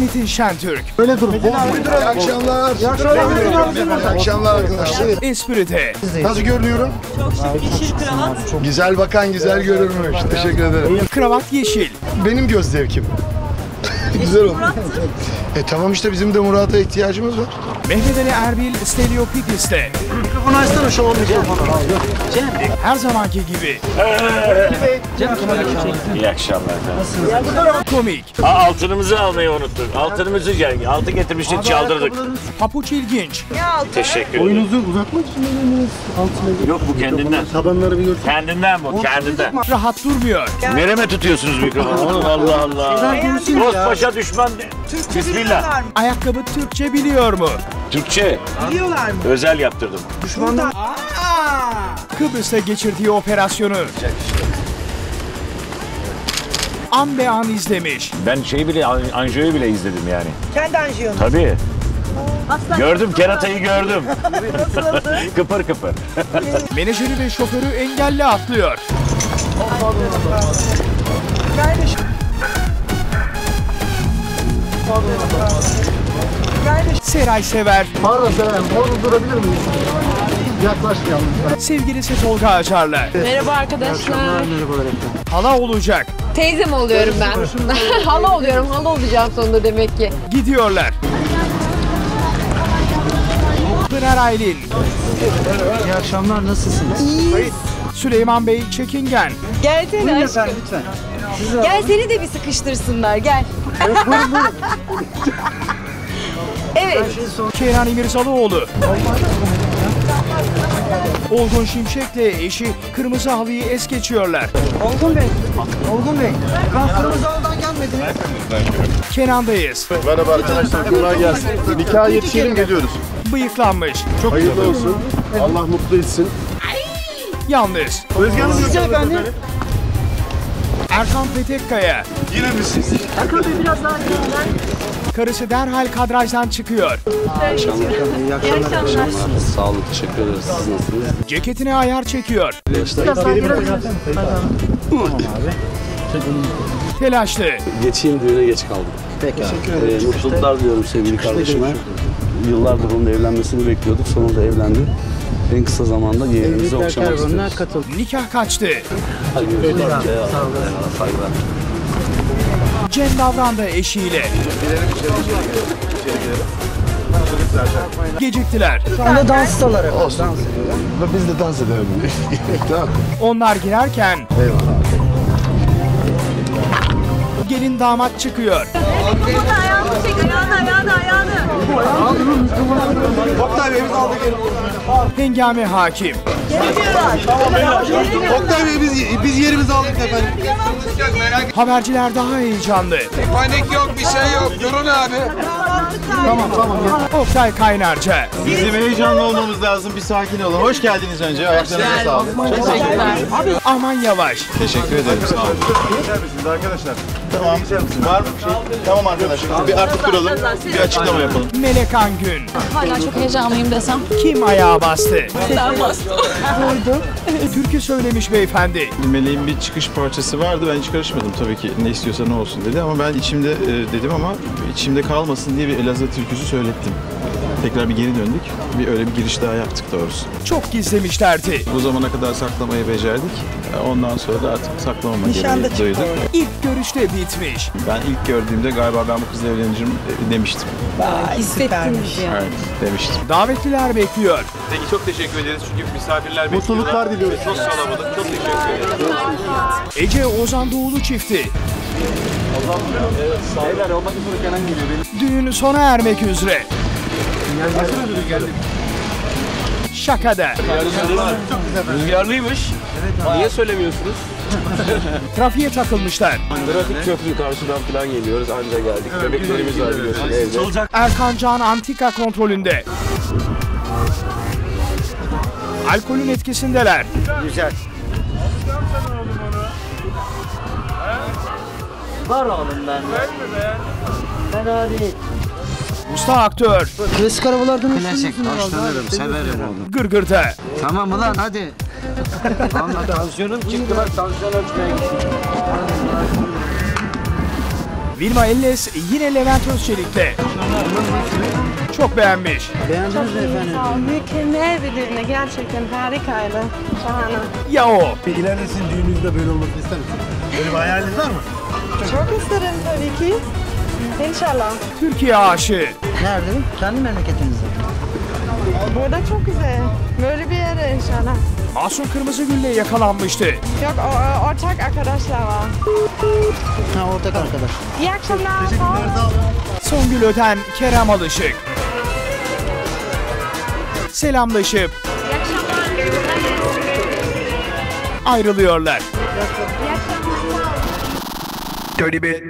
Metin Şentürk, Öyle durun. İyi akşamlar. İyi akşamlar. İyi akşamlar arkadaşlar. Esprite, Nasıl görünüyorum? Güzel bakan güzel görürmüş. Teşekkür ederim. kravat yeşil, Benim göz zevkim. Güzel oldu. E tamam işte bizim de Murat'a ihtiyacımız var. Mehmet Ali Erbil Steliopidis'te. Mikrofonu açsana şu an mikrofonu. Her zamanki gibi İyi akşamlar. komik, Aa, altınımızı almayı unuttuk. Altınımızı gel. Altın getirmiştik çaldırdık. papuç ilginç, Teşekkür ederim. Oyunuzu uzatmak için altına Yok bu kendinden. Tabanları bir görsün. Kendinden bu kendinden. rahat durmuyor. Nereme tutuyorsunuz mikrofonu? Allah Allah. Dost paşa düşman. de- Bismillah. Ayakkabı Türkçe biliyor mu? Türkçe. Biliyorlar mı? Özel yaptırdım. Kıbrıs'ta geçirdiği operasyonu an be an izlemiş. Ben şeyi bile, An- Anjo'yu bile izledim yani. Kendi anjiyonu. Tabii. Gördüm keratayı gördüm. kıpır kıpır. Menajeri ve şoförü engelli atlıyor. Seray Sever, Pardon Selam. Orada durabilir miyiz? Yaklaşmayalım. sevgilisi Tolga Acar'la Merhaba arkadaşlar. hala olacak. Teyzem oluyorum ben. hala oluyorum, hala olacağım sonunda demek ki. Gidiyorlar. Pınar Aylin, İyi akşamlar nasılsınız? Süleyman Bey Çekingen, Gelsene aşkım. lütfen. Gel seni de bir sıkıştırsınlar, gel. Evet. Kenan İmirzalıoğlu. Olgun Şimşek'le eşi kırmızı halıyı es geçiyorlar. Olgun Bey. Olgun Bey. Ben kırmızı halıdan gelmedim. Kenan'dayız. Merhaba arkadaşlar. Kolay gelsin. Nikaha yetişelim geliyoruz. Bıyıklanmış. Çok Hayırlı olsun. Allah mutlu etsin. yalnız. Özge Hanım Sizce efendim? Erkan Petekkaya. Yine mi siz? Erkan Bey biraz daha Karısı derhal kadrajdan çıkıyor. İyi akşamlar. Sağ olun, teşekkür ederiz. Siz nasılsınız? Ceketine ayar çekiyor. Telaşlı. Geçeyim düğüne geç kaldım. Peki. Ee, mutluluklar diliyorum sevgili kardeşime. Yıllardır onun evlenmesini bekliyorduk. Sonunda evlendi. En kısa zamanda yeğenimizi okşamak istiyoruz. katıl. Nikah kaçtı. Cem Davran da eşiyle. Geciktiler. Şu anda dansdalar. Olsun. Biz de dans edelim. tamam. Onlar girerken Eyvallah. gelin damat çıkıyor. Oktay Bey biz aldık. Hengame hakim. Oktay Bey biz, biz yerimizi aldık efendim. Haberciler daha heyecanlı. Panik yok, bir şey yok. Durun abi. Tamam tamam. Oktay Kaynarca. Bizim heyecanlı olmamız lazım. Bir sakin olun. Hoş geldiniz önce. Ayaklarınıza sağlık. Aman yavaş. Teşekkür ederim. Sağ olun. Arkadaşlar? Tamam. Var mı bir şey? Tamam arkadaşlar. Bir artık duralım. Bir açıklama yapalım. Melek Angün. Hala çok heyecanlıyım desem. Kim ayağa bastı? Ben bastım. Türkü söylemiş beyefendi. Meleğin bir çıkış parçası vardı. Ben hiç karışmadım tabii ki. Ne istiyorsa ne olsun dedi. Ama ben içimde e, dedim ama içimde kalmasın diye bir Elazığ türküsü söylettim. Tekrar bir geri döndük. Bir öyle bir giriş daha yaptık doğrusu. Çok gizlemişlerdi. Bu zamana kadar saklamayı becerdik. Ondan sonra da artık saklamama Nişanda gereği duyduk. İlk görüşte bitmiş. Ben ilk gördüğümde galiba ben bu kızla evleneceğim e, demiştim. Hissettiniz ya. Evet demiştim. Davetliler bekliyor. Peki çok teşekkür ederiz çünkü misafirler Mutluluklar diliyoruz. Çok kalabalık. Çok teşekkür ederiz. Ece Ozan Doğulu çifti. Düğün sona ermek üzere. Şakada. Rüzgarlıymış. Niye söylemiyorsunuz? Trafiğe takılmışlar. Trafik köprü karşıdan falan geliyoruz anca geldik. Bebeklerimiz var biliyorsun evde. Erkan Can antika kontrolünde. Alkolün etkisindeler. Var oğlum ben. Fena değil. Usta aktör Klasik arabalardan Klasik. Hoşlanırım. Severim onu. gırgırda. Tamam ulan hadi. Ama tansiyonum çıktı bak tansiyon ölçmeye Vilma Elles yine Levent Özçelik'le. Çok beğenmiş. Beğendiniz mi efendim? Mükemmel bir düğüne gerçekten harikaydı. Şahane. Ya o. İleride sizin düğününüzde böyle olmasını ister misiniz? Böyle bir hayaliniz var mı? Çok isterim tabii ki. İnşallah. Türkiye aşığı. Nerede? Kendi memleketinizde. Burada çok güzel. Böyle bir yere inşallah. Masum Kırmızıgül'le yakalanmıştı. Yok o, o- ortak arkadaşlar var. Ha ortak arkadaş. İyi akşamlar. Sağ olun. Songül Öden, Kerem Alışık. Selamlaşıp ayrılıyorlar. İyi akşamlar. Dirty Bit.